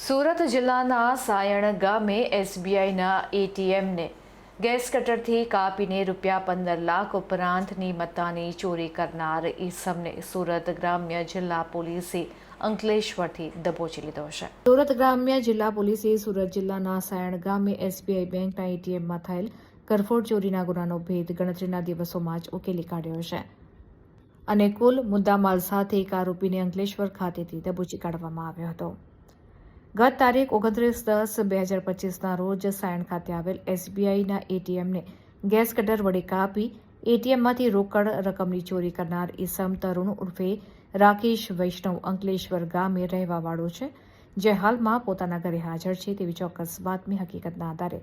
સુરત જિલ્લાના સાયણ ગામે એસબીઆઈના એટીએમને ગેસ કટરથી કાપીને રૂપિયા પંદર લાખ ઉપરાંતની મત્તાની ચોરી કરનાર ઈસમને સુરત ગ્રામ્ય જિલ્લા પોલીસે અંકલેશ્વરથી દબોચી લીધો છે. સુરત ગ્રામ્ય જિલ્લા પોલીસે સુરત જિલ્લાના સાયણ ગામે એસબીઆઈ બેંકના એટીએમમાં થયેલ કરફોડ ચોરીના ગુનાનો ભેદ ગણતરીના દિવસોમાં જ ઉકેલી કાઢ્યો છે. અને કુલ મુદ્દામાલ સાથે એક આરોપીને અંકલેશ્વર ખાતેથી દબોચી કાઢવામાં આવ્યો હતો. ગત તારીખ ઓગણત્રીસ દસ બે હજાર પચીસના રોજ સાયણ ખાતે આવેલ એસબીઆઈના એટીએમને ગેસ કટર વડે કાપી એટીએમમાંથી રોકડ રકમની ચોરી કરનાર ઈસમ તરુણ ઉર્ફે રાકેશ વૈષ્ણવ અંકલેશ્વર ગામે રહેવાવાળો છે, જે હાલમાં પોતાના ઘરે હાજર છે તેવી ચોક્કસ બાતમી હકીકતના આધારે.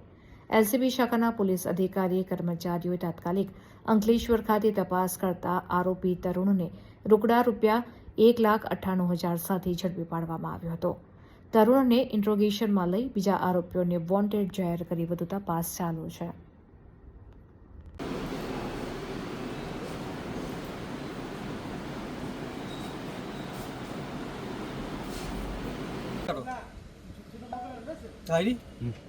એલસીબી શાખાના પોલીસ અધિકારી, કર્મચારીઓએ તાત્કાલિક અંકલેશ્વર ખાતે તપાસ કરતા આરોપી તરુણને રોકડા રૂપિયા એક લાખ અઠ્ઠાણું હજાર સાથે ઝડપી પાડવામાં આવ્યો હતો. તરુણને ઇન્ટ્રોગેશનમાં લઈ બીજા આરોપીઓને વોન્ટેડ જાહેર કરી વધુ તપાસ ચાલુ છે. આઈડી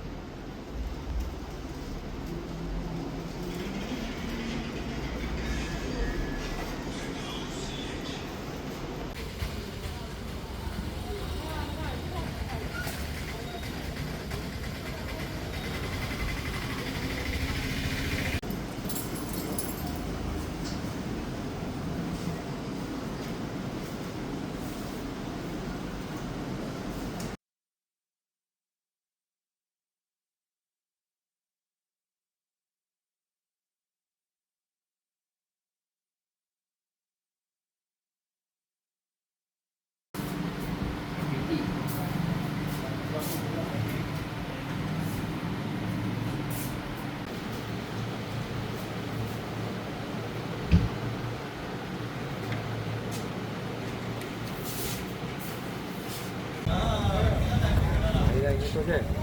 છે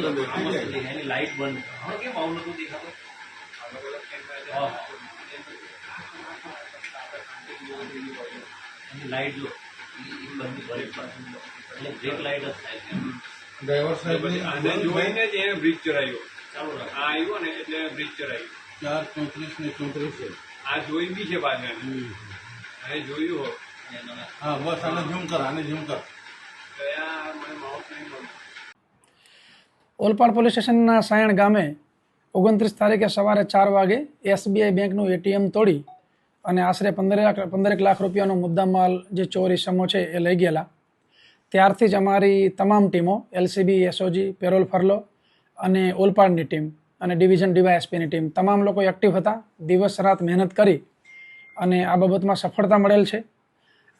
એની લાઈટ બંધ હવે કેમ આવું નતું દેખાતું એની લાઈટ જો ઈ- ઈ બંધ બ્રેક એટલે બ્રેક લાઈટ જ થાય ડ્રાઈવર સાહેબની આને જોઈને જ એને બ્રિજ ચડાવ્યો આ આવ્યો ને એટલે બ્રિજ ચડાવ્યું ચાર ચોત્રીસ ને ચોત્રીસ છે આ જોઈ બી છે પાછળ અને જોયું હોત હા બસ આને ઝૂમ કર આને ઝૂમ કર તો મને માઉસ નહીં ઓલપાડ પોલીસ સ્ટેશનના સાયણ ગામે ઓગણત્રીસ તારીખે સવારે ચાર વાગે એસબીઆઈ બેંકનું એટીએમ તોડી અને આશરે પંદરેક પંદરેક લાખ રૂપિયાનો મુદ્દામાલ જે ચોરી સમો છે એ લઈ ગયેલા. ત્યારથી જ અમારી તમામ ટીમો, એલસીબી, એસઓજી, પેરોલ ફરલો અને ઓલપાડની ટીમ અને ડિવિઝન ડીવાયએસપીની ટીમ તમામ લોકો એક્ટિવ હતા. દિવસ રાત મહેનત કરી અને આ બાબતમાં સફળતા મળેલ છે.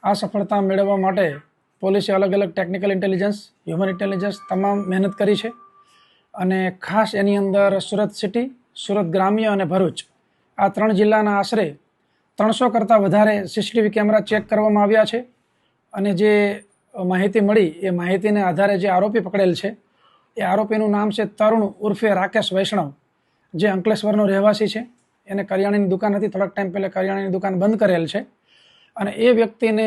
આ સફળતા મેળવવા માટે પોલીસે અલગ અલગ ટેકનિકલ ઇન્ટેલિજન્સ, હ્યુમન ઇન્ટેલિજન્સ તમામ મહેનત કરી છે. અને ખાસ એની અંદર સુરત સિટી, સુરત ગ્રામ્ય અને ભરૂચ. આ ત્રણ જિલ્લાના આશરે ત્રણસો કરતાં વધારે સીસીટીવી કેમેરા ચેક કરવામાં આવ્યા છે. અને જે માહિતી મળી, એ માહિતીને આધારે જે આરોપી પકડેલ છે, એ આરોપીનું નામ છે તરુણ ઉર્ફે રાકેશ વૈષ્ણવ, જે અંકલેશ્વરનો રહેવાસી છે. એને કરિયાણાની દુકાન હતી, થોડાક ટાઈમ પહેલાં કરિયાણાની દુકાન બંધ કરેલ છે. અને એ વ્યક્તિને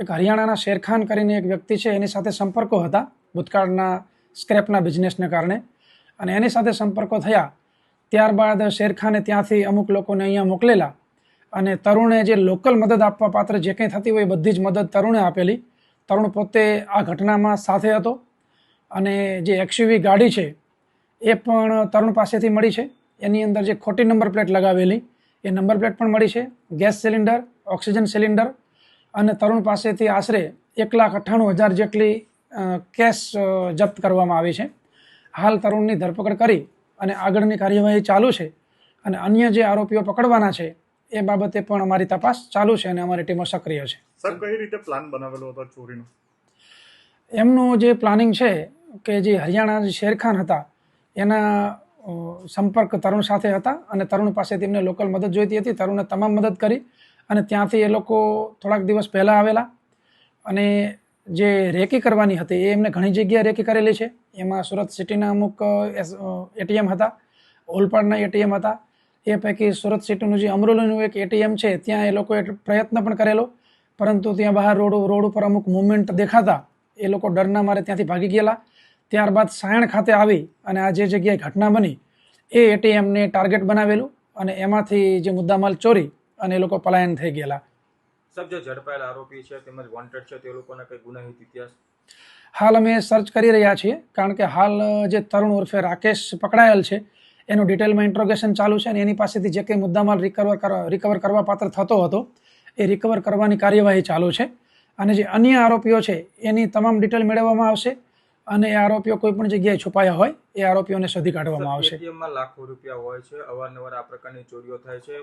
એક હરિયાણાના શેરખાન કરીને એક વ્યક્તિ છે, એની સાથે સંપર્કો હતા ભૂતકાળના સ્ક્રેપના બિઝનેસને કારણે. અને એની સાથે સંપર્કો થયા. ત્યારબાદ શેરખાને ત્યાંથી અમુક લોકોને અહીંયા મોકલેલા અને તરુણે જે લોકલ મદદ આપવા પાત્ર જે કંઈ થતી હોય બધી જ મદદ તરુણે આપેલી. તરુણ પોતે આ ઘટનામાં સાથે હતો અને જે એક્સયુવી ગાડી છે એ પણ તરુણ પાસેથી મળી છે. એની અંદર જે ખોટી નંબર પ્લેટ લગાવેલી એ નંબર પ્લેટ પણ મળી છે. ગેસ સિલિન્ડર, ઓક્સિજન સિલિન્ડર અને તરુણ પાસેથી આશરે એક લાખ અઠ્ઠાણું હજાર જેટલી કેશ જપ્ત કરવામાં આવી છે. હાલ તરુણની ધરપકડ કરી અને આગળની કાર્યવાહી ચાલુ છે અને અન્ય જે આરોપીઓ પકડવાના છે એ બાબતે પણ અમારી તપાસ ચાલુ છે અને અમારી ટીમો સક્રિય છે. સર કઈ રીતે પ્લાન બનાવેલો હતો ચોરીનો? એમનું જે પ્લાનિંગ છે કે જે હરિયાણા જે શેરખાન હતા એના સંપર્ક તરુણ સાથે હતા અને તરુણ પાસે તેમને લોકલ મદદ જોઈતી હતી. તરુણે તમામ મદદ કરી અને ત્યાંથી એ લોકો થોડાક દિવસ પહેલાં આવેલા અને જે રેકી કરવાની હતી, એ એમને ઘણી જગ્યાએ રેકી કરેલી છે. એમાં સુરત સિટીના અમુક એટીએમ હતા, ઓલપાડના એટીએમ હતા. એ પૈકી સુરત સિટીનું જે અમરોલીનું એક એટીએમ છે, ત્યાં એ લોકોએ પ્રયત્ન પણ કરેલો. પરંતુ ત્યાં બહાર રોડ રોડ ઉપર અમુક મુવમેન્ટ દેખાતા, એ લોકો ડરના મારે ત્યાંથી ભાગી ગયેલા. ત્યારબાદ સાયણ ખાતે આવી અને આ જે જગ્યાએ ઘટના બની, એ એટીએમને ટાર્ગેટ બનાવેલું અને એમાંથી જે મુદ્દામાલ ચોરી અને એ લોકો પલાયન થઈ ગયેલા. સબ જે ઝડપાયેલા આરોપી છે તેમજ વોન્ટેડ છે તે લોકોના કઈ ગુનાહિત ઇતિહાસ? હાલ અમે સર્ચ કરી રહ્યા છીએ કારણ કે હાલ જે તરુણ ઉર્ફે રાકેશ પકડાયેલ છે એનું ડિટેલમાં ઇન્ટ્રોગેશન ચાલુ છે અને એની પાસેથી જે કંઈ મુદ્દામાલ રિકવર રિકવર કરવા પાત્ર થતો હતો એ રિકવર કરવાની કાર્યવાહી ચાલુ છે. અને જે અન્ય આરોપીઓ છે એની તમામ ડિટેલ મેળવવામાં આવશે અને એ આરોપીઓ કોઈ પણ જગ્યાએ છુપાયા હોય એ આરોપીઓને શોધી કાઢવામાં આવશે. લાખો રૂપિયા હોય છે અવારનવાર આ પ્રકારની ચોરીઓ થાય છે.